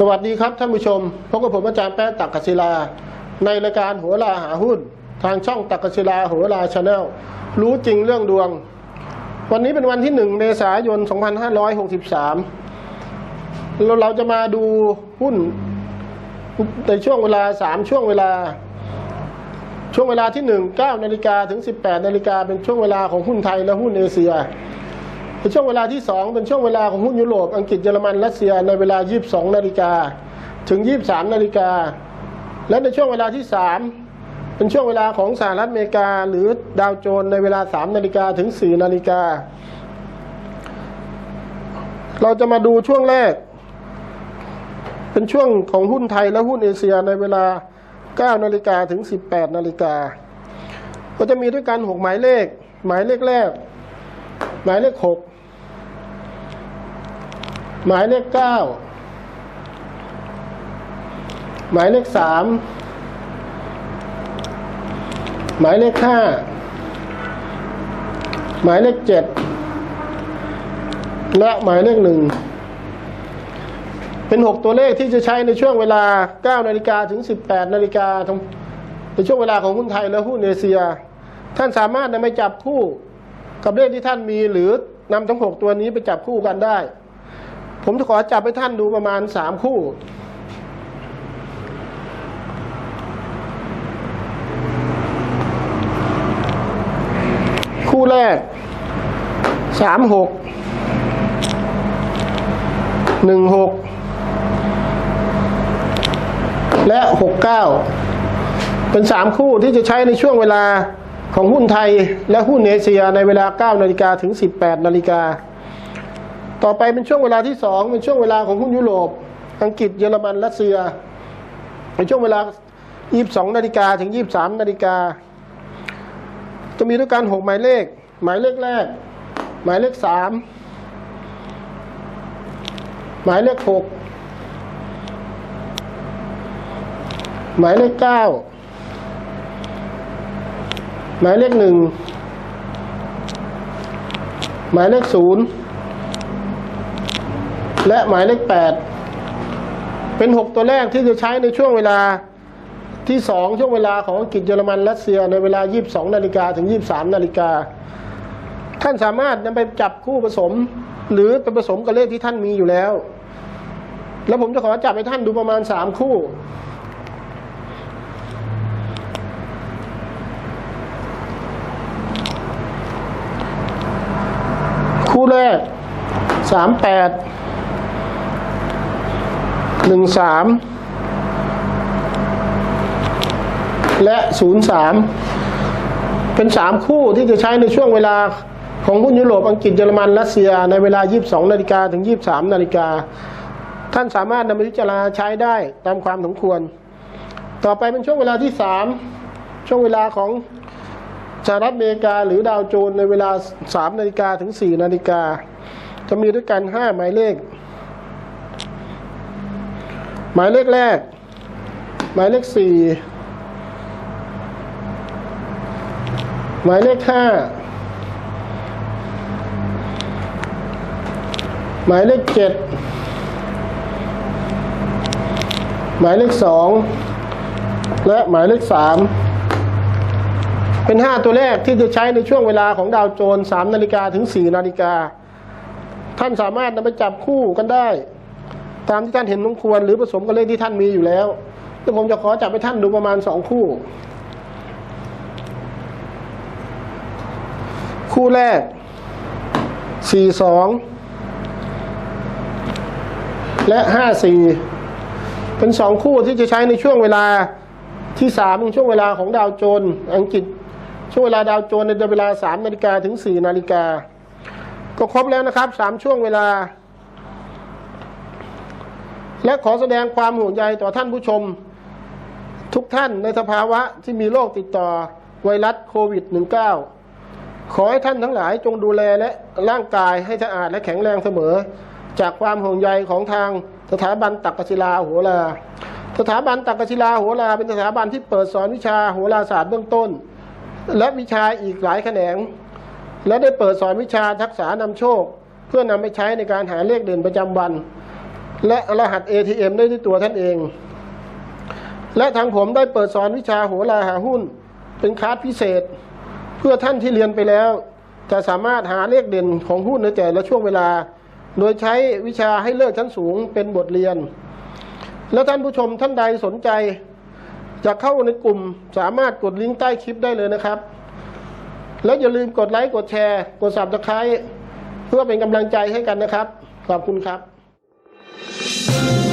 สวัสดีครับท่านผู้ชมพบกับผมอาจารย์แป๊ะตักกศิลา ในรายการหัวลาหาหุ้น ทางช่องตักกศิลาหัวลาชาแนลรู้จริงเรื่องดวง วันนี้เป็นวันที่หนึ่งเมษายน 2563 เราเราจะมาดูหุ้นในช่วงเวลาสามช่วงเวลา ช่วงเวลาที่หนึ่งเก้านาฬิกาถึง 18นาฬิกาเป็นช่วงเวลาของหุ้นไทยและหุ้นเอเชีย ในช่วงเวลาที่ 2 เป็นช่วงเวลาของหุ้นยุโรป อังกฤษเยอรมันรัสเซียในเวลา 22 นาฬิกาถึง 23 นาฬิกา และในช่วงเวลาที่ 3 เป็นช่วงเวลาของสหรัฐอเมริกา หรือดาวโจนในเวลา 3 นาฬิกาถึง 4 นาฬิกา เราจะมาดูช่วงแรก เป็นช่วงของหุ้นไทยและหุ้นเอเชียในเวลา 9 นาฬิกาถึง 18 นาฬิกา ก็จะมีด้วยกัน 6 หมายเลข หมายเลขแรก หมายเลขหก หมายเลขเก้าหมายเลขสามหมายเลขห้าหมายเลขเจ็ดและหมายเลขหนึ่งเป็นหกตัวเลขที่จะใช้ในช่วงเวลา 9 นาฬิกาถึง 18 นาฬิกาในช่วงเวลาของหุ้นไทยและหุ้นเอเชีย ท่านสามารถนำไปจับคู่กับเลขที่ท่านมีหรือนำทั้งหกตัวนี้ไปจับคู่กันได้ ผมจะขอจับให้ท่านดูประมาณสามคู่ คู่แรกสามหกหนึ่งหกและหกเก้าเป็นสามคู่ที่จะใช้ในช่วงเวลาของหุ้นไทยและหุ้นเอเชียในเวลา 9 นาฬิกาถึง 18 นาฬิกา ต่อไปเป็นช่วงเวลาที่2เป็นช่วงเวลาของหุ้นยุโรป อังกฤษเยอรมันรัสเซียในช่วงเวลา 22 นาฬิกาถึง 23 นาฬิกา จะมีด้วยกัน6หมายเลข หมายเลขแรก หมายเลข3หมายเลข6หมายเลข9หมายเลขหนึ่งหมายเลขศูนย์ และหมายเลขแปดเป็นหกตัวแรกที่จะใช้ในช่วงเวลาที่สองช่วงเวลาของอังกฤษเยอรมันรัสเซียในเวลา 22 นาฬิกาถึง 23 นาฬิกา ท่านสามารถนำไปจับคู่ผสม หรือไปผสมกับเลขที่ท่านมีอยู่แล้ว แล้วผมจะขอจับให้ท่านดูประมาณ 3 คู่คู่แรกสามแปด หนึ่งสามและศูนย์สามเป็นสามคู่ที่จะใช้ในช่วงเวลาของหุ้นยุโรปอังกฤษเยอรมันรัสเซีย ในเวลา 22 นาฬิกาถึง 23 นาฬิกา ท่านสามารถนำไปพิจารณาใช้ได้ตามความสมควร ต่อไปเป็นช่วงเวลาที่สามช่วงเวลาของสหรัฐอเมริกาหรือดาวโจนในเวลา 3 นาฬิกาถึง 4 นาฬิกา จะมีด้วยกัน 5 หมายเลข หมายเลขแรก หมายเลข4หมายเลข5หมายเลข7หมายเลข2และหมายเลข3เป็นห้าตัวแรกที่จะใช้ในช่วงเวลาของดาวโจนส์3นาฬิกาถึง 4 นาฬิกา ท่านสามารถนำไปจับคู่กันได้ ตามที่ท่านเห็นสมควร หรือผสมกับเลขที่ท่านมีอยู่แล้วแต่ผมจะขอจับให้ท่านดูประมาณสองคู่ คู่แรก42และ54เป็นสองคู่ที่จะใช้ในช่วงเวลาที่สามช่วงเวลาของดาวโจนอังกฤษช่วงเวลาดาวโจนในเวลา3นาฬิกาถึง4นาฬิกาก็ครบแล้วนะครับสามช่วงเวลา และขอแสดงความห่วงใยต่อท่านผู้ชม ทุกท่านในสภาวะที่มีโรคติดต่อไวรัสโควิด -19 ขอให้ท่านทั้งหลายจงดูแลและร่างกายให้สะอาดและแข็งแรงเสมอ จากความห่วงใยของทางสถาบันตักกศิลาหัวลาสถาบันตักกศิลาหัวลาเป็นสถาบันที่เปิดสอนวิชาโหราศาสตร์เบื้องต้น และวิชาอีกหลายแขนง และได้เปิดสอนวิชาทักษะนำโชค เพื่อนำไปใช้ในการหาเลขเด่นประจำวัน และรหัส ATM ได้ที่ตัวท่านเอง และทางผมได้เปิดสอนวิชาโหราหาหุ้น เป็นคลาสพิเศษ เพื่อท่านที่เรียนไปแล้ว จะสามารถหาเลขเด่นของหุ้นในแต่ละช่วงเวลา โดยใช้วิชาให้เลิกชั้นสูงเป็นบทเรียน และท่านผู้ชมท่านใดสนใจ จะเข้าในกลุ่มสามารถกดลิงก์ใต้คลิปได้เลยนะครับ และอย่าลืมกดไลค์กดแชร์ กดสับตะไคร้เพื่อเป็นกำลังใจให้กันนะครับ ขอบคุณครับ Thank you.